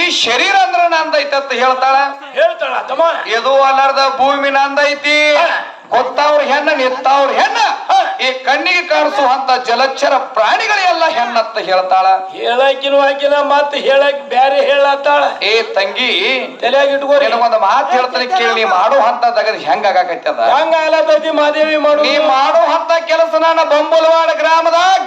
ಈ ಶರೀರ ಅಂದ್ರ ಅಂತ ಹೇಳ್ತಾಳ? ಹೇಳ್ತಾಳ ತಮ್ಮ. ಇದು ಅಲಾರ್ದ ಭೂಮಿ ನಂದೈತಿ ಗೊತ್ತವ್ರ ಹೆಣ್ಣ ನಿತ್ತವ್ರ ಹೆಣ್ಣ. ಈ ಕಣ್ಣಿಗೆ ಕಾಣಿಸುವಂತ ಜಲಚರ ಪ್ರಾಣಿಗಳೆಲ್ಲ ಹೆಣ್ಣತ್ತ ಹೇಳ್ತಾಳ. ಹೇಳಕಿನ ಹಾಕಿನ ಮತ್ ಹೇಳಕ್ ಬ್ಯಾರೆ ಹೇಳತ್ತಾಳ. ಏ ತಂಗಿ ತಲೆಯಾಗ ಇಟ್ಕೋರಿ. ನಿನಗೊಂದು ಮಾತು ಹೇಳ್ತಾನೆ ಕೇಳಿ ನೀ ಮಾಡೋ ಹಂತ ತಗದ್ ಹೆಂಗ ಆಗಾಕತ್ತದ ಹಂಗ ಮಾದೇವಿ ಮಾಡು. ನೀ ಮಾಡೋ ಹಂತ ಕೆಲಸ ನಾನು ಬೊಂಬಲವಾಡ ಗ್ರಾಮದಾಗ.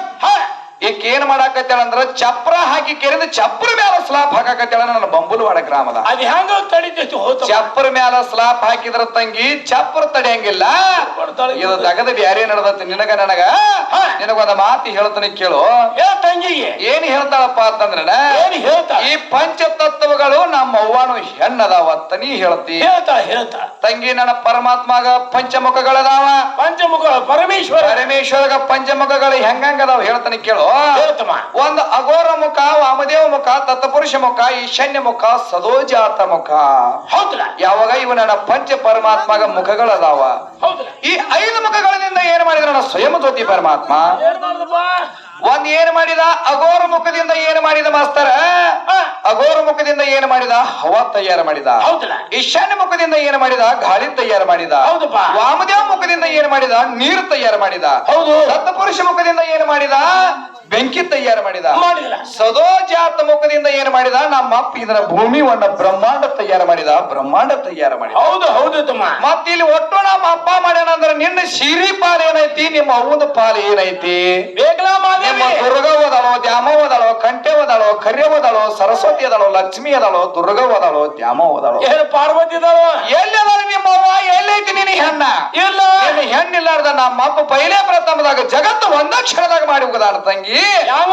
ಈಕ ಏನ್ ಮಾಡಾಕತ್ತಾಳ ಅಂದ್ರ ಚಪ್ರ ಹಾಕಿ ಕೆರೆದ ಚಪ್ರ ಮ್ಯಾಲ ಸ್ಲಾಪ್ ಹಾಕಾಕತ್ತಾಳ ನನ್ನ ಬಂಬುಲವಾಡ ಗ್ರಾಮದ. ಅದ್ ಹೆಂಗ ತಡಿತೈತಿ ಚಪ್ರ ಮ್ಯಾಲ ಸ್ಲಾಪ್ ಹಾಕಿದ್ರ ತಂಗಿ ಚಪ್ರ ತಡೆಯಂಗಿಲ್ಲ. ಇದು ತಗದ ಬ್ಯಾರೆ ನಡೆದತ್ತ ನಿನಗ ನನಗ. ನಿನಗೊಂದ ಮಾತು ಹೇಳ್ತಾನೆ ಕೇಳು. ಏ ತಂಗಿಗೆ. ಏನ್ ಹೇಳ್ತಾಳಪ್ಪ ಅಂತಂದ್ರ ಏನ್ ಹೇಳ್ತಾ ಈ ಪಂಚತತ್ವಗಳು ನಮ್ಮ ಅವ್ವನು ಹೆಣ್ಣದಾವತ್ತ ನೀ ಹೇಳ್ತಿ. ಹೇಳ್ತಾ ಹೇಳ್ತಾ ತಂಗಿ ನನ್ನ ಪರಮಾತ್ಮಗ ಪಂಚಮುಖಗಳದಾವ. ಪಂಚಮುಖ ಪರಮೇಶ್ವರ. ಪರಮೇಶ್ವರಗ ಪಂಚಮುಖಗಳು ಹೆಂಗಂಗದಾವ ಹೇಳ್ತಾನೆ ಕೇಳು. ಒಂದು ಅಘೋರ ಮುಖ ವಾಮದೇವ ಮುಖ ತತ್ಪುರುಷ ಮುಖ ಈಶಾನ್ಯ ಮುಖ ಸದೋಜಾತ ಮುಖ. ಹೌದಲ್ಲ? ಯಾವಾಗ ಇವನ ನನ್ನ ಪಂಚ ಪರಮಾತ್ಮಗ ಮುಖಗಳದಾವ? ಈ ಐದು ಮುಖಗಳಿಂದ ಏನ್ ಮಾಡಿದ್ರ ಸ್ವಯಂ ಜ್ಯೋತಿ ಪರಮಾತ್ಮ? ಒಂದ್ ಏನ್ ಮಾಡಿದ? ಅಘೋರ ಮುಖದಿಂದ ಏನ್ ಮಾಡಿದ ಮಾಸ್ತರ? ಅಘೋರ ಮುಖದಿಂದ ಏನ್ ಮಾಡಿದ? ಹವಾ ತಯಾರು ಮಾಡಿದ. ಈಶಾನ್ಯ ಮುಖದಿಂದ ಏನ್ ಮಾಡಿದ? ಗಾಳಿ ತಯಾರು ಮಾಡಿದ. ವಾಮದೇವ ಮುಖದಿಂದ ಏನ್ ಮಾಡಿದ? ನೀರು ತಯಾರು ಮಾಡಿದ. ಹೌದು. ಸತ್ತಪುರುಷ ಮುಖದಿಂದ ಏನ್ ಮಾಡಿದ? ಬೆಂಕಿ ತಯಾರು ಮಾಡಿದ? ಸದೋಜಾತ ಮುಖದಿಂದ ಏನ್ ಮಾಡಿದ? ನಮ್ಮ ಅಪ್ಪ ಇದರ ಭೂಮಿ ಒಂದ ಬ್ರಹ್ಮಾಂಡ ತಯಾರು ಮಾಡಿದ. ಬ್ರಹ್ಮಾಂಡ ತಯಾರು ಮಾಡಿದ. ಹೌದು ಹೌದು ತಮ್ಮ ಮತ್ತ ಇಲ್ಲಿ ಒಟ್ಟು ನಮ್ಮ ಅಪ್ಪ ಮಾಡ್ಯಾನ ಅಂದ್ರ ನಿನ್ನ ಸಿರಿ ಪಾಲ್ ಏನೈತಿ? ನಿಮ್ಮ ಅವ್ವದ ಪಾಲ್ ಏನೈತಿ? ನಿಮ್ಮ ದುರ್ಗ ಓದಾಳೋ ದ್ಯಾಮ ಓದಾಳೋ ಕಂಟೆ ಓದಾಳೋ ಕರ್ಯ ಓದಾಳೋ ಸರಸ್ವತಿ ಅದಾಳೋ ಲಕ್ಷ್ಮಿ ಅದಾಳೋ ದುರ್ಗ ಓದಾಳೋ ದ್ಯಾಮ ಓದಾಳೋ ಏನ್ ಪಾರ್ವತಿ ಎಲ್ಲಿ ಅದಾಳ ನಿಮ್ಮ ಅವ್ವ? ಎಲ್ಲೈತಿ ನಿನ್ನ ಹೆಣ್ಣ? ಇಲ್ಲ. ಹೆಣ್ಣಿಲ್ಲಾರ್ದ ನಮ್ಮ ಅಪ್ಪ ಪೈಲೇ ಪ್ರಥಮದಾಗ ಜಗತ್ತು ಒಂದ ಕ್ಷಣದಾಗ ಹೋಗದಾಳ ತಂಗಿ. ಯಾವ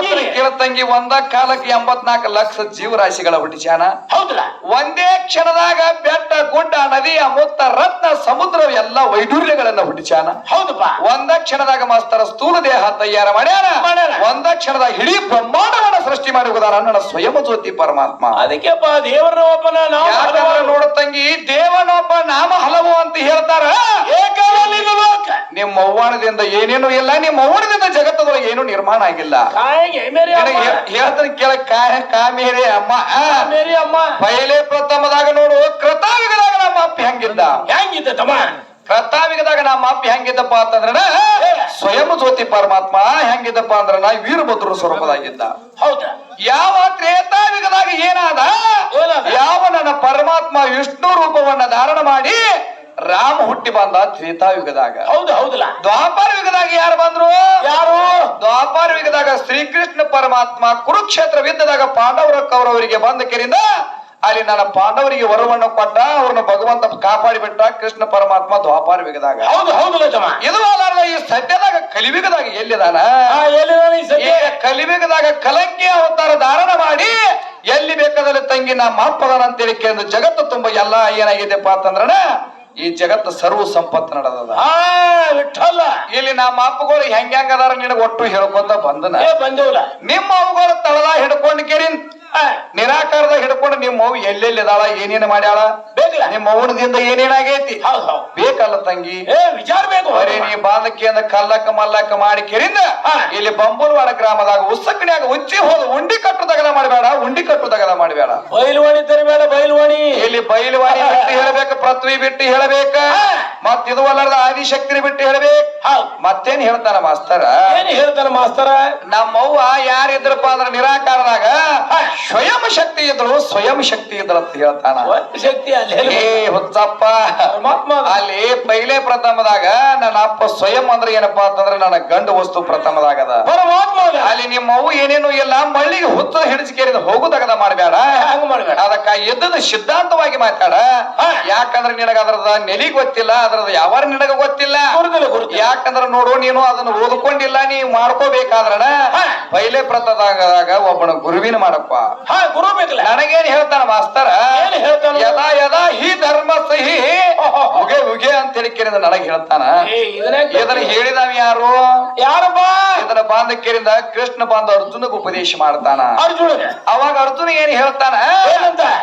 ಹೇಳ ತಂಗಿ ತಂಗಿ ಒಂದ ಕಾಲಕ್ಕೆ ಎಂಬತ್ನಾಲ್ಕು ಲಕ್ಷ ಜೀವರಾಶಿಗಳ ಹುಟ್ಟಿಸ್ಯಾನ. ಹೌದಲ್ಲ. ಒಂದೇ ಕ್ಷಣದಾಗ ಬೆಟ್ಟ ಗುಡ್ಡ ನದಿ ಅಮುತ್ತ ರತ್ನ ಸಮುದ್ರ ಎಲ್ಲ ವೈಡೂರ್ಯಗಳನ್ನ ಹುಟ್ಟಿಸ್ಯಾನ. ಹೌದಪ್ಪ. ಒಂದ ಕ್ಷಣದಾಗ ಮಾಸ್ತರ ಸ್ಥೂಲ ದೇಹ ತಯಾರ ಮಾಡ್ಯಾನ. ಒಂದ ಕ್ಷಣದಾಗ ಇಡೀ ಬ್ರಹ್ಮಾಂಡವನ್ನ ಸೃಷ್ಟಿ ಮಾಡಿ ಹೋಗುದಾರ ನನ್ನ ಸ್ವಯಂ ಜ್ಯೋತಿ ಪರಮಾತ್ಮ. ಅದಕ್ಕೆ ದೇವರ ಒಬ್ಬನ ನಾವು ಯಾಕಂದ್ರೆ ಹಲವಾರು ನೋಡ ತಂಗಿ ದೇವನೊಬ್ಬ ನಾಮ ಹಲವು ಅಂತ ಹೇಳ್ತಾರ. ನಿಮ್ಮ ಅವ್ವಾಣದಿಂದ ಏನೇನು ಇಲ್ಲ ನಿಮ್ಮ ಅವ್ವಾಣದಿಂದ ಜಗತ್ತದೊಳಗೆ ಏನು ನಿರ್ಮಾಣ ಆಗಿಲ್ಲ. ನಿನಗೆ ಅಮ್ಮ. ಹೇ- ಹೇಳ್ತಾನೆ ಕೇಳ. ಕಾಯ ಕಾಮೇರಿ ಅಮ್ಮ. ಮೇರಿ ಅಮ್ಮ. ಪೈಲೆ ಪ್ರಥಮದಾಗ ನೋಡು ಕೃತಾವಿಗದಾಗ ನಮ್ಮ ಅಪ್ಪ ಹೆಂಗಿದ್ದ? ಹೆಂಗಿದ್ದ ತಮ್ಮ ಕೃತಾವಿಗದಾಗ ನಮ್ಮ ಅಪ್ಪ ಹೆಂಗಿದ್ದಪ್ಪ ಅಂತಂದ್ರ ಸ್ವಯಂ ಜ್ಯೋತಿ ಪರಮಾತ್ಮ ಹೆಂಗಿದ್ದಪ್ಪ ಅಂದ್ರ ವೀರಭದ್ರ ಸ್ವರೂಪದಾಗಿದ್ದ. ಹೌದ? ಯಾವ ತ್ರೇತಾವಿಗದಾಗ ಏನಾದ? ಏನಾದ? ಯಾವ ನನ್ನ ಪರಮಾತ್ಮ ವಿಷ್ಣು ರೂಪವನ್ನ ಧಾರಣ ಮಾಡಿ ರಾಮ ಹುಟ್ಟಿ ಬಂದ ತ್ರೇತಾಯುಗದಾಗ ಹೌದು ಹೌದಲ್ಲ. ದ್ವಾಪರ ಯುಗದಾಗ ಯಾರು ಬಂದ್ರು? ಯಾರು? ದ್ವಾಪರ ಯುಗದಾಗ ಶ್ರೀಕೃಷ್ಣ ಪರಮಾತ್ಮ ಕುರುಕ್ಷೇತ್ರ ವಿದ್ದದಾಗ ಪಾಂಡವರ ಕೌರವರಿಗೆ ಬಂದ ಕೆರಿಂದ ಅಲ್ಲಿ ನನ್ನ ಪಾಂಡವರಿಗೆ ವರವನ್ನು ಕೊಟ್ಟ ಅವ್ರನ್ನ ಭಗವಂತ ಕಾಪಾಡಿ ಬಿಟ್ಟ ಕೃಷ್ಣ ಪರಮಾತ್ಮ ದ್ವಾಪರ ಯುಗದಾಗ. ಹೌದು ಹೌದು ಇದು ಅಲ್ಲ ಈ ಸದ್ಯದಾಗ ಕಲಿಯುಗದಾಗ ಎಲ್ಲಿದಾನ? ಕಲಿವಿಗದಾಗ ಕಲಂಕಿ ಅವತಾರ ಧಾರಣ ಮಾಡಿ ಎಲ್ಲಿ ಬೇಕಾದಲ್ಲಿ ತಂಗಿ ನಮ್ಮ ಅಂತ ಅಂತೇಳಿ ಕೇಂದ್ರ ಜಗತ್ತು ತುಂಬ ಎಲ್ಲ ಏನಾಗಿದೆಪ್ಪ ಅಂತಂದ್ರನ ಈ ಜಗತ್ತು ಸರ್ವ ಸಂಪತ್ತು ನಡೆದದ. ವಿಠಲ್ಲ ಇಲ್ಲಿ ನಮ್ಮ ಅಪ್ಪಗಳು ಹೆಂಗ್ ಹೆಂಗ್ ಅದಾರ ನಿನಗ ಒಟ್ಟು ಹೇಳ್ಕೊಂತ ಬಂದನ. ಏ ಬಂದೇವಲ್ಲ. ನಿಮ್ಮ ಅವುಗಳು ತಳದ ಹಿಡ್ಕೊಂಡ್ ಕೇಳಿ ನಿರಾಕಾರದ ಹಿಡ್ಕೊಂಡು ನಿಮ್ಮ ಅವು ಎಲ್ಲೆಲ್ಲಿ ಇದಾಳ ಏನೇನು ಮಾಡ್ಯಾಳ? ಬೇಕಲ್ಲ ನಿಮ್ಮ ಅವನದಿಂದ ಏನೇನಾಗೈತಿ ಹೌದು ಹೌದು. ಬೇಕಲ್ಲ ತಂಗಿ. ಏ ವಿಚಾರ ಬೇಕು ಬರೀ ನೀ ಬಾಲಕಿಯಿಂದ ಕಲ್ಲಕ್ಕ ಮಲ್ಲಕ್ಕ ಮಾಡಿ ಕೆರಿಂದ? ಹಾ. ಇಲ್ಲಿ ಬಂಬುಲ್ವಾಡ ಗ್ರಾಮದಾಗ ಉස්සಕ್ಕನ್ಯಾಗ ಉಚ್ಚಿ ಹೋದ ಉಂಡಿ ಕಟ್ಟು ತಗದ ಮಾಡಬೇಡ ಉಂಡಿ ಕಟ್ಟು ತಗದ ಮಾಡಬೇಡ. ಬಯಲುವಾಣಿ ತರಬೇಡ ಬಯಲುವಾಣಿ ಇಲ್ಲಿ ಬಯಲುವಾಡಿ ಬಿಟ್ಟು ಹೇಳಬೇಕು ಪೃಥ್ವಿ ಬಿಟ್ಟು ಹೇಳಬೇಕ. ಮತ್ತ ಇದು ಅಲ್ಲದ ಆದಿಶಕ್ತಿ ಬಿಟ್ಟು ಹೇಳಬೇಕ. ಹೌದು. ಮತ್ತೇನ್ ಹೇಳ್ತಾನ ಮಾಸ್ತರ? ಏನ್ ಹೇಳ್ತಾನ ಮಾಸ್ತರ? ನಮ್ಮವ್ವ ಯಾರಿದ್ರಪ್ಪ ಅಂದ್ರ ನಿರಾಕಾರದಾಗ ಸ್ವಯಂ ಶಕ್ತಿ ಇದ್ರು ಸ್ವಯಂ ಶಕ್ತಿ ಇದ್ರು ಅಂತ ಹೇಳ್ತಾನ. ಶಕ್ತಿ ಅಲ್ಲಿ ಏ ಹುಚ್ಚಪ್ಪ. ಅಲ್ಲಿ ಪೈಲೆ ಪ್ರಥಮದಾಗ ನನ್ನ ಅಪ್ಪ ಸ್ವಯಂ ಅಂದ್ರೆ ಏನಪ್ಪಾ ಅಂತಂದ್ರೆ ನನ್ನ ಗಂಡ ವಸ್ತು ಪ್ರಥಮದಾಗದ. ಪರಮಾತ್ಮ. ಅಲ್ಲಿ ನಿಮ್ಮ ಅವು ಏನೇನು ಇಲ್ಲ ಮಳ್ಳಿಗೆ ಹುತ್ತ ಹಿಡಿಸಿಕೇರಿದ ಹೋಗುದಾಗದ ಮಾಡಬೇಡ ಹಂಗ ಮಾಡ್ಬೇಡ ಅದಕ್ಕ ಎದ್ದದ ಸಿದ್ಧಾಂತವಾಗಿ ಮಾತಾಡ. ಯಾಕಂದ್ರೆ ನಿನಗ ಅದ್ರದ ನೆಲಿ ಗೊತ್ತಿಲ್ಲ ಅದ್ರದ ಯಾವಾರ ನಿನಗ ಗೊತ್ತಿಲ್ಲ. ಯಾಕಂದ್ರೆ ನೋಡು ನೀನು ಅದನ್ನ ಓದ್ಕೊಂಡಿಲ್ಲ ನೀ ಮಾಡ್ಕೋಬೇಕಾದ್ರ. ಪೈಲೆ ಪ್ರಥಮದಾಗ ಒಬ್ಬನ ಗುರುವಿನ ಮಾಡಪ್ಪ. ಹಾ ಗುರು ಬೇಕಲ್ಲ. ನನಗೇನ್ ಹೇಳ್ತಾನ ಮಾಸ್ತರ? ಹೇಳ್ತಾನ? ಯದಾ ಯದಾ ಹಿ ಧರ್ಮ ಸಹಿ ಉಗೆ ಉಗೆ ಅಂತ ಹೇಳಿ ನನಗೆ ಹೇಳ್ತಾನ. ಇದನ್ನ ಹೇಳಿದಾವ ಯಾರು? ಯಾರಪ್ಪ? ಇದನ್ನ ಬಾಂಧಕ್ಯರಿಂದ ಕೃಷ್ಣ ಬಂದು ಅರ್ಜುನಗ ಉಪದೇಶ ಮಾಡ್ತಾನ. ಅರ್ಜುನ ಅವಾಗ ಅರ್ಜುನ ಏನ್ ಹೇಳ್ತಾನ?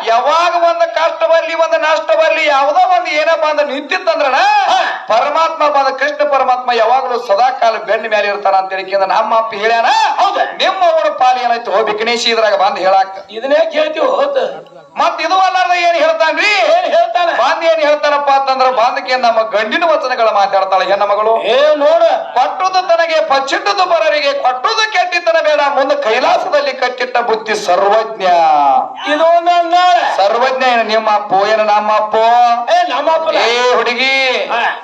ಯಾವಾಗ ಒಂದು ಕಷ್ಟ ಬರ್ಲಿ ಒಂದು ನಷ್ಟ ಬರ್ಲಿ ಯಾವ್ದೋ ಒಂದು ಏನೋ ಬಂದ ನಿಂತಿತ್ತಂದ್ರಣ ಹಾ. ಪರಮಾತ್ಮ ಬಂದ ಕೃಷ್ಣ ಪರಮಾತ್ಮ ಯಾವಾಗಲೂ ಸದಾ ಕಾಲ ಬೆನ್ನ ಮೇಲೆ ಇರ್ತಾನ ಅಂತ ಹೇಳಿ ನಮ್ಮ ಅಪ್ಪ ಹೇಳ್ಯಾನ? ನಿಮ್ಮ ಅವರ ಪಾಲಿ ಏನಾಯ್ತು? ಹೋಗಿ ಗಣೇಶಿ ಇದ್ರಾಗ ಬಂದ್ ಹೇಳಾಕ. ಇದನ್ನೇ ಕೇಳ್ತೀವಿ ಹೋತ ಮತ್ ಇದು ಅಲ್ಲಾರ್ದ ಏನ್ ಹೇಳ್ತಾನ್ರಿ? ಏನ್ ಹೇಳ್ತಾನೆ? ಬಾಂಧಿ ಏನ್ ಹೇಳ್ತಾನಪ್ಪ ಅಂತಂದ್ರ ಬಾಂಧಕಿ ನಮ್ಮ ಗಂಡಿನ ವಚನಗಳ ಮಾತಾಡ್ತಾಳೆ ಹೆಣ್ಣ ಮಗಳು ಏ ನೋಡ. ಕೊಟ್ಟುದು ತನಗೆ ಪಚ್ಚಿಟ್ಟುದು ಬರರಿಗೆ ಕೊಟ್ಟುದು ಕೆಟ್ಟಿತನ ಬೇಡ. ಮುಂದೆ ಕೈಲಾಸದಲ್ಲಿ ಕಟ್ಟಿಟ್ಟ ಬುದ್ಧಿ ಸರ್ವಜ್ಞ. ಇದು ಸರ್ವಜ್ಞ ಏನು? ನಿಮ್ಮ ಅಪ್ಪೋ ಏನು? ನಮ್ಮ ಅಪ್ಪೋ ಏ ನಮ್ಮ ಏ ಹುಡುಗಿ.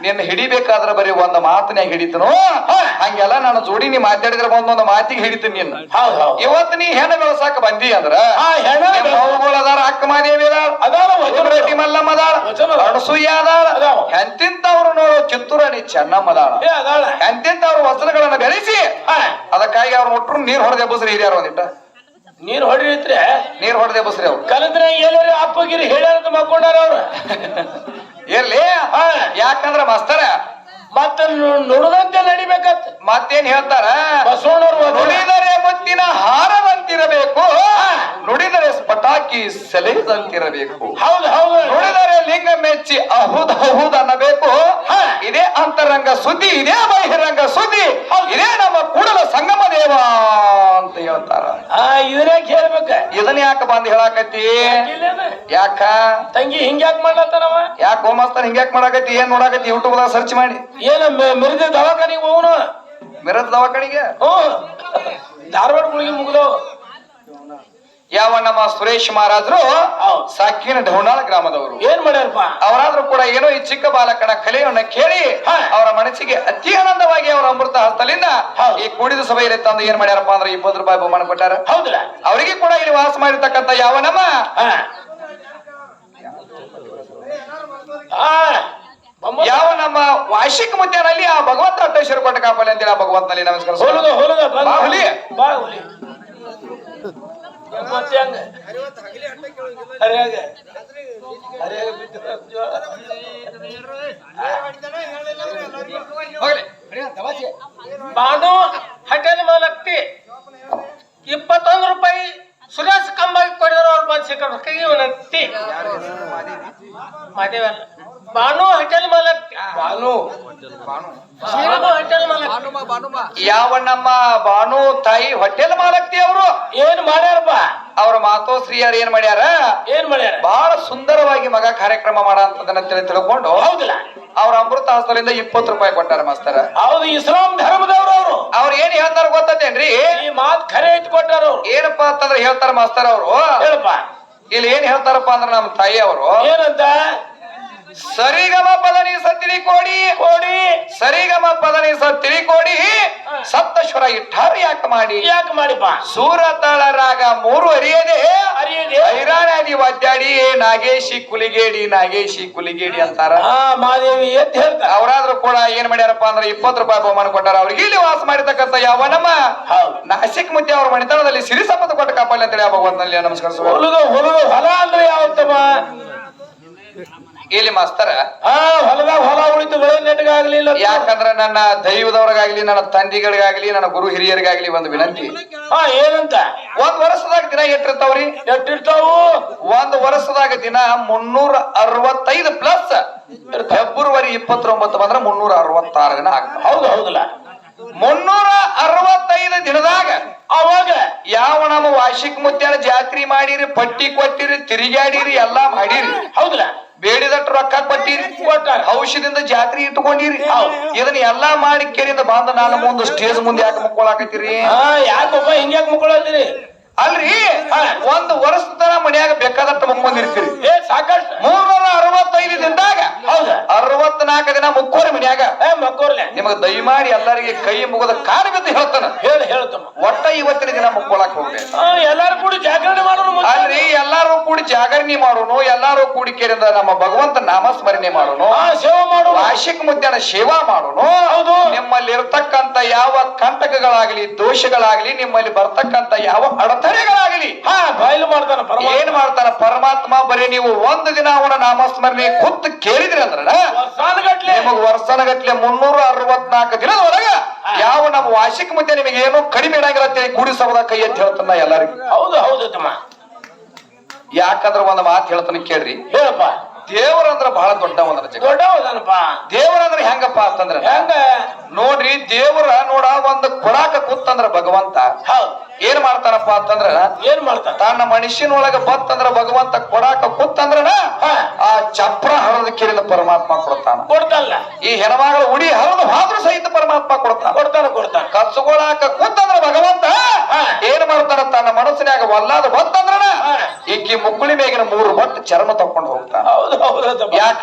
ನಿನ್ನ ಹಿಡಿಬೇಕಾದ್ರೆ ಬರೀ ಒಂದು ಮಾತನ್ಯಾಗ ಹಿಡಿತನು. ಹಂಗೆಲ್ಲ ನಾನು ಜೋಡಿ ನೀ ಮಾತಾಡಿದ್ರೆ ಒಂದೊಂದು ಮಾತಿಗೆ ಹಿಡಿತೀನಿ ನಿನ್ನ. ಇವತ್ತು ನೀ ಹೆಣ್ಣು ಬೆಳಸಾಕ ಬಂದಿ ಅಂದ್ರ ಅದಾರ ಅಕ್ಕ ಮಾದೇವಿ ಅದಾಳ ಅದಾಳ ವಚನ. ರೆಡ್ಡಿ ಮಲ್ಲಮ್ಮ ಅದಾಳ. ಅಣಸೂಯ ಅದಾವ. ಎಂತಿಂತವ್ರು ನೋಡೋ ಕಿತ್ತೂರಾಣಿ ಚೆನ್ನಮ್ಮ ಅದಾಳ ಏ ಅದಾಳ. ಎಂತಿಂತವ್ರ ವಸ್ತ್ರಗಳನ್ನ ಬೆಳೆಸಿ ಅದಕ್ಕಾಗಿ ಅವ್ರು ಒಟ್ಟರು ನೀರ್ ಹೊಡೆದೆ ಬಸ್ರಿ ಹಿರಿಯರು ಒಂದಿಟ್ಟ. ನೀರ್ ಹೊಡಿರಿತ್ರೆ? ನೀರ್ ಹೊಡೆದೆ ಬಸ್ರಿ ಅವ್ರು. ಕಲದ್ರೆ ಎಲ್ಲರೂ ಅಪ್ಪಗಿರಿ ಹೇಳ್ಯಾರ ಮಕ್ಕೊಂಡಾರ ಅವ್ರು. ಎಲ್ಲಿ ಯಾಕಂದ್ರ ಮಾಸ್ತರ ಮತ್ತ ನುಡಿದಂತೆ ನಡಿಬೇಕತ್. ಮತ್ತೇನ್ ಹೇಳ್ತಾರ? ಬಸವಣ್ಣವ್ರು. ನುಡಿದರೆ ಮುತ್ತಿನ ಹಾರದಂತಿರಬೇಕು ನುಡಿದರೆ ಪಟಾಕಿ ಸೆಲೆಯದಂತಿರಬೇಕು ಹೌದ್ ಹೌದು. ನುಡಿದರೆ ಲಿಂಗ ಮೆಚ್ಚಿ ಅಹುದ್ ಅಹುದ್ ಅನ್ನಬೇಕು. ಇದೇ ಅಂತರಂಗ ಸುದ್ದಿ ಇದೇ ಬಹಿರಂಗ ಸುದ್ದಿ ಇದೇ ನಮ್ಮ ಕೂಡಲ ಸಂಗಮ ದೇವ ಅಂತ ಹೇಳ್ತಾರ. ಆ ಇದನ್ನೇ ಕೇಳ್ಬೇಕ. ಇದನ್ನ ಯಾಕ ಬಂದ್ ಹೇಳಾಕತಿ? ಯಾಕ? ತಂಗಿ ಹಿಂಗ್ಯಾಕ್ ಮಾಡ್ಲತ್ತಾನವ? ಯಾಕ ಹೋಮಸ್ತಾನ ಹಿಂಗ್ಯಾಕ್ ಮಾಡಾಕತಿ ಏನ್ ನೋಡಾಕತಿ ಯೂಟ್ಯೂಬ್ ದಾಗ ಸರ್ಚ್ ಮಾಡಿ. ಏನ ಮಿರಿದ ದವಾಖಾನಿಗೆ ಹೋಗುನು? ಮಿರದ ದವಾಖಾನಿಗೆ? ಹ್ಞೂ. ಯಾವ ನಮ್ಮ ಸುರೇಶ್ ಮಹಾರಾಜರು. ಸಾಕಿನ ಢೌಣಾಳ ಗ್ರಾಮದವರು. ಏನ್ ಮಾಡ್ಯಾರಪ್ಪ? ಅವರಾದ್ರೂ ಕೂಡ ಏನೋ ಈ ಚಿಕ್ಕ ಬಾಲಕನ ಕಲೆಯನ್ನ ಕೇಳಿ. ಅವರ ಮನಸ್ಸಿಗೆ ಅತಿ ಆನಂದವಾಗಿ ಅವರ ಅಮೃತ ಹಸ್ತಲಿಂದ. ಈ ಕೂಡಿದ ಸಭೆಯಲ್ಲಿ ತಂದು ಏನ್ ಮಾಡ್ಯಾರಪ್ಪ ಅಂದ್ರೆ ಇಪ್ಪತ್ತು ರೂಪಾಯಿ ಬಹುಮಾನ ಕೊಟ್ಟಾರ? ಅವರಿಗೆ ಕೂಡ ಇಲ್ಲಿ ವಾಸ ಮಾಡಿರ್ತಕ್ಕಂಥ ಯಾವ ನಮ್ಮ ಯಾವ ನಮ್ಮ ವಾರ್ಷಿಕ ಮುದ್ದೆನಲ್ಲಿ ಆ ಭಗವಂತ ಅಟ್ಟೇಶ್ವರ ಕೊಟ್ಟ ಕಾಪಲ್ಲಿ ಅಂತೇಳಿ ಆ ಭಗವಂತನಲ್ಲಿ ನಮಸ್ಕಾರ ಹೊಲದ ಮತ್ತೆ ಹಂಗ. ಹರಿಯಾಗ. ಹರ್ಯಾಗ ಬಿದ್ದ ಜೋಳ. ಹೋಗ್ಲಿ. ಬಾನು ಹೋಟೆಲ್ ಮಾಲಕ್ತಿ. ಇಪ್ಪತ್ತೊಂದು ರೂಪಾಯಿ ಸುರೇಶ್ ಕಂಬಾಗಿ ಕೊಡಿದ್ರು ಅವ್ರು ಬಂದು ಸಿಕ್ಕರು ಕೈ ಅವನತ್ತಿ ಮಾದೇವಲ್ಲ ಬಾನು ಹೋಟೆಲ್ ಮಾಲಕ್ತಿ. ಬಾನು. ಯಾವ ನಮ್ಮ ಬಾನು ತಾಯಿ ಹೋಟೆಲ್ ಮಾಲಕ್ತಿ ಅವರು? ಏನ್ ಮಾಡ್ಯಾರಪ್ಪ? ಮಾತೋ ಮಾತೋಶ್ರೀಯರು ಏನ್ ಮಾಡ್ಯಾರ? ಏನ್ ಮಾಡ್ಯಾರ? ಬಹಳ ಸುಂದರವಾಗಿ ಮಗ ಕಾರ್ಯಕ್ರಮ ಮಾಡ ಅಂತದನ್ನ ತಿಳ್ಕೊಂಡು ಹೌದಿಲ್ಲ. ಅವ್ರ ಅಮೃತ ಹಸ್ತಲಿಂದ ಇಪ್ಪತ್ತು ರೂಪಾಯಿ ಕೊಟ್ಟಾರ ಮಾಸ್ತರ. ಹೌದು ಇಸ್ಲಾಂ ಧರ್ಮದವ್ರು ಅವರು. ಅವ್ರ ಏನ್ ಹೇಳ್ತಾರ ಗೊತ್ತೇನ್ರಿ ಈ ಮಾತ್ ಖರೆ ಇಟ್ಕೊಟ್ಟಾರ. ಏನಪ್ಪ ಅವ್ರು ಏನಪ್ಪಾ ಅಂತಂದ್ರೆ ಹೇಳ್ತಾರ ಮಾಸ್ತರ ಅವರು. ಹೇಳಪ್ಪ. ಇಲ್ಲಿ ಏನ್ ಹೇಳ್ತಾರಪ್ಪ ಅಂದ್ರೆ ನಮ್ಮ ತಾಯಿ ಅವರು. ಏನಂತ? ಸರಿಗಮ ಪದನಿ ಸತ್ತಿರಿ ಕೋಡಿ ಕೋಡಿ. ಸರಿಗಮ ಪದನಿ ಸತ್ತಿರಿ ಕೋಡಿ ಸಪ್ತಶ್ವರ ಇಟ್ಟಾರು ಯಾಕ ಮಾಡಿ? ಯಾಕೆ ಮಾಡಿಪ್ಪ? ಸೂರತಾಳ ರಾಗ ಮೂರು ಅರಿಯದೆ. ಅರಿಯದೆ. ಹೈರಾಣಾದಿ ಒದ್ದಾಡಿ ನಾಗೇಶಿ ಕುಲಿಗೇಡಿ ನಾಗೇಶಿ ಕುಲಿಗೇಡಿ ಅಂತಾರ. ಮಾದೇವಿ ಎದ್ದು ಹೇಳ್ತಾರೆ. ಅವರಾದ್ರೂ ಕೂಡ ಏನ್ ಮಾಡ್ಯಾರಪ್ಪ ಅಂದ್ರೆ ಇಪ್ಪತ್ತು ರೂಪಾಯಿ ಬಹುಮಾನ ಕೊಟ್ಟಾರ. ಅವ್ರಿಗೆ ಇಲ್ಲಿ ವಾಸ ಮಾಡಿರ್ತಕ್ಕಂಥ ಯಾವ ನಮ್ಮ ನಾಸಿಕ್ ಮುದ್ದೆ ಅವ್ರ ಮಣಿತನದಲ್ಲಿ ಸಿರಿ ಸಂಪತ್ತು ಕೊಟ್ಟ ಕಾಪಾಲಿ ಅಂತೇಳಿ ಆ ಭಗವಂತನಲ್ಲಿ ನಮಸ್ಕರಿಸುವ ಹೊಲದ ಹೊಲದ ಹೊಲ ಅಂದ್ರೆ ಯಾವತ್ತಮ್ಮ ಇಲ್ಲಿ ಮಾಸ್ತರ ಹಾ ಹೊಲದಾಗ ಹೊಲ ನೆಟ್ಗಾಗ್ಲಿಲ್ಲ ಯಾಕಂದ್ರ ನನ್ನ ದೈವದವ್ರಿಗಾಗ್ಲಿ ನನ್ನ ತಂದಿಗಳಿಗಾಗ್ಲಿ ನನ್ನ ಗುರು ಹಿರಿಯರಿಗಾಗ್ಲಿ ಒಂದು ವಿನಂತಿ. ಹಾ ಏನಂತ? ಒಂದ್ ವರ್ಷದಾಗ ದಿನ ಎಟ್ಟಿರ್ತಾವ್ರಿ ಎಟ್ಟಿರ್ತಾವು ಒಂದ್ ವರ್ಷದಾಗ ದಿನ ಮುನ್ನೂರ ಅರವತ್ತೈದು ಪ್ಲಸ್ ಫೆಬ್ರವರಿ ಇಪ್ಪತ್ತೊಂಬತ್ತು ಬಂದ್ರ ಮುನ್ನೂರ ಅರವತ್ತಾರು ದಿನ ಆಗ್ತಾವ ಹೌದು ಹೌದಲ್ಲ. ಮುನ್ನೂರ ಅರವತ್ತೈದು ದಿನದಾಗ ಅವಾಗ ಯಾವ ನಮ್ಮ ವಾರ್ಷಿಕ ಮುತ್ಯಾನ ಜಾತ್ರೆ ಮಾಡಿರಿ ಪಟ್ಟಿ ಕೊಟ್ಟಿರಿ ತಿರುಗಾಡಿರಿ ಎಲ್ಲಾ ಮಾಡಿರಿ. ಹೌದಲ್ಲ. ಬೇಡಿದಟ್ಟು ರೊಕ್ಕ ಕೊಟ್ಟಿರಿ. ಕೊಟ್ಟಾರ. ಔಷಧಿಯಿಂದ ಜಾತ್ರೆ ಇಟ್ಕೊಂಡಿರಿ. ಇದನ್ನ ಎಲ್ಲಾ ಮಾಡಿ ಕೇಳಿದ ಬಂದ ನಾನು ಮುಂದೆ ಸ್ಟೇಜ್ ಮುಂದೆ ಯಾಕೆ ಮುಕ್ಕೊಳಕತ್ತೀರಿ? ಯಾಕಪ್ಪ ಹಿಂಗ್ಯಾಕ್ ಮುಕ್ಕೊಳತ್ತೀರಿ? ಅಲ್ರಿ. ಒಂದು ವರ್ಷದ ತನ ಮನ್ಯಾಗ ಬೇಕಾದಟ್ಟು ಮುಕ್ಕೊಂಡಿರ್ತೀರಿ. ಏ ಸಾಕಷ್ಟು. ಮೂರ್ನೂರ ಅರವತ್ತೈದು ದಿನದಾಗ ಹೌದ? ಅರವತ್ನಾಲ್ಕು ದಿನ ಮುಕ್ಕೋರಿ ಮನ್ಯಾಗ. ನಿಮಗ ದಯಮಾಡಿ ಎಲ್ಲರಿಗೆ ಕೈ ಮುಗದ ಕಾರ್ ಬಿದ್ದು ಹೇಳ್ತಾನ. ಹೇಳಿ ಹೇಳ್ತಾನ ಒಟ್ಟ ಇವತ್ತಿನ ದಿನ ಮುಕ್ಕೊಳಕ್ ಹೋಗ್ಬೇಕು ಹಾ ಎಲ್ಲಾರು ಕೂಡಿ ಜಾಗರಣೆ ಮಾಡೋಣ. ಅಲ್ರಿ ಎಲ್ಲಾರು ಕೂಡ ಜಾಗರಣೆ ಮಾಡೋಣ ಎಲ್ಲಾರು ಕೂಡಿ ಕೇರಿಂದ ನಮ್ಮ ಭಗವಂತ ನಾಮಸ್ಮರಣೆ ಮಾಡೋಣ. ಸೇವಾ ಮಾಡೋಣ. ಮಾಡು ವಾರ್ಷಿಕ ಮುದ್ದನ ಸೇವಾ ಮಾಡೋಣ. ಹೌದು. ನಿಮ್ಮಲ್ಲಿ ಇರ್ತಕ್ಕಂತ ಯಾವ ಕಂಟಕಗಳಾಗ್ಲಿ ದೋಷಗಳಾಗ್ಲಿ ನಿಮ್ಮಲ್ಲಿ ಬರ್ತಕ್ಕಂತ ಯಾವ ಅಡತಡೆಗಳಾಗ್ಲಿ. ಹಾ ಬಾಯ್ಲು ಮಾಡ್ತಾನ ಏನ್ ಮಾಡ್ತಾನ ಪರಮಾತ್ಮ? ಬರೀ ನೀವು ಒಂದು ದಿನ ಅವನ ನಾಮಸ್ಮರಣೆ ಕುತ್ತು ಕೇಳಿದ್ರಿ ಅಂದ್ರ ವರ್ಷಾನುಗಟ್ಲೆ. ನಿಮಗ್ ವರ್ಷನಗಟ್ಲೆ ಮುನ್ನೂರ ಅರವತ್ನಾಲ್ಕು ದಿನದೊಳಗ ಯಾವ ನಮ್ಮ ವಾರ್ಷಿಕ ಮುಂದೆ ನಿಮಗೆ ಏನು ಕಡಿಮೆ ಇಡಂಗಿರತ್ತೆ ಕೂಡಿಸಬಹುದ ಕೂಡಿ ಸಭದ ಕೈ ಅಂತ ಹೇಳ್ತಾನ ಎಲ್ಲರಿಗೂ. ಹೌದು ಹೌದು ತಮ್ಮ ಯಾಕಂದ್ರ ಒಂದ್ ಮಾತು ಹೇಳ್ತಾನೆ ಕೇಳ್ರಿ. ಹೇಳಪ್ಪ. ದೇವರಂದ್ರ ಬಹಳ ದೊಡ್ಡ ಒಂದ್ರ ದೊಡ್ಡವದನಪ್ಪ ದೇವರಂದ್ರ ಹೆಂಗಪ್ಪ ಅಂತಂದ್ರ ಹೆಂಗ? ನೋಡ್ರಿ ದೇವರ ನೋಡ ಒಂದ್ ಕೊಡಾಕ ಕೂತಂದ್ರ ಭಗವಂತ. ಹೌದು. ಏನ್ ಮಾಡ್ತಾನಪ್ಪ ಅಂತಂದ್ರ ಏನ್ ಮಾಡ್ತಾನ ತನ್ನ ಮನುಷ್ಯನೊಳಗ ಬತ್ತಂದ್ರ ಭಗವಂತ ಕೊಡಾಕ ಕೂತಂದ್ರನ. ಆ ಚಪ್ರ ಹರದ ಕಿರಿದ ಪರಮಾತ್ಮ ಕೊಡ್ತಾನ. ಕೊಡ್ತಲ್ಲ ಈ ಹೆಣ್ಮಗಳ ಉಡಿ ಹರದು ಹಾದ್ರು ಸಹಿತ ಪರಮಾತ್ಮ ಕೊಡ್ತಾನ. ಕೊಡ್ತಾನ ಕೊಡ್ತಾನ. ಕಸುಗೊಳಾಕ ಕೂತಂದ್ರ ಭಗವಂತ. ಏನ್ ಮಾಡ್ತಾನ ತನ್ನ ಮನಸ್ಸಿನಾಗ ಒಲ್ಲಾದ ಬತ್ತಂದ್ರ. ಈಕಿ ಮುಕ್ಕುಳಿ ಮೇಗಿನ ಮೂರು ಬಟ್ಟು ಚರ್ಮ ತಕೊಂಡು ಹೋಗ್ತಾನ. ಹೌದು. ಯಾಕ